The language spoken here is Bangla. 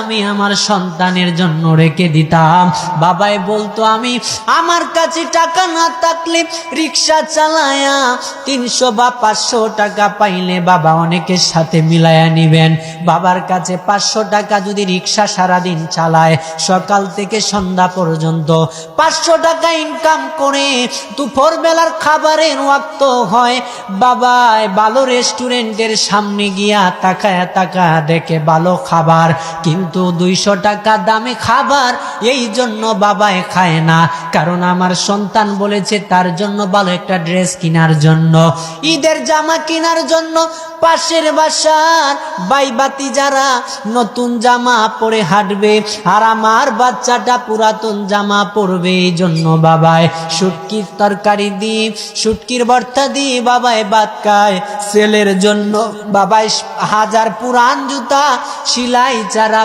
আমি আমার সন্তানের জন্য রেখে দিতাম। বাবাই বলতো, আমি আমার কাছে টাকা না থাকলে রিক্সা চালায়া তিনশো বা পাঁচশো টাকা পাইলে বাবা অনেকের সাথে মিলায়া নিবেন। বাবার কাছে পাঁচশো টাকা যদি রিক্সা সারাদিন চালায়, সকাল থেকে সন্ধ্যা পর্যন্ত পাঁচশো টাকা ইনকাম করে দুপুর বেলার খাবারের ওয়াক্ত হয়। বাবাই ভালো রেস্টুরেন্টের সামনে গিয়া তাকায়া তাকা দেখে, ভালো খাবার। কিন্তু দুইশো টাকা দামে খাবার এই জন্য বাবাই খায় না। কারণ আমার সন্তান বলেছে, তার জন্য ভালো একটা ড্রেস কেনার জন্য, ঈদের জামা কেনার জন্য, পাশের বাসার বাইবাতি যারা নতুন জামা পরে হাঁটবে আর আমার বাচ্চাটা পুরাতন জামা পরবে এই জন্য বাবায় সুটকির তরকারি দিয়ে সুটকির ভর্তা দিয়ে বাবায় ভাত খায়। ছেলের জন্য বাবায় হাজার পুরান জুতা, সিলাই চারা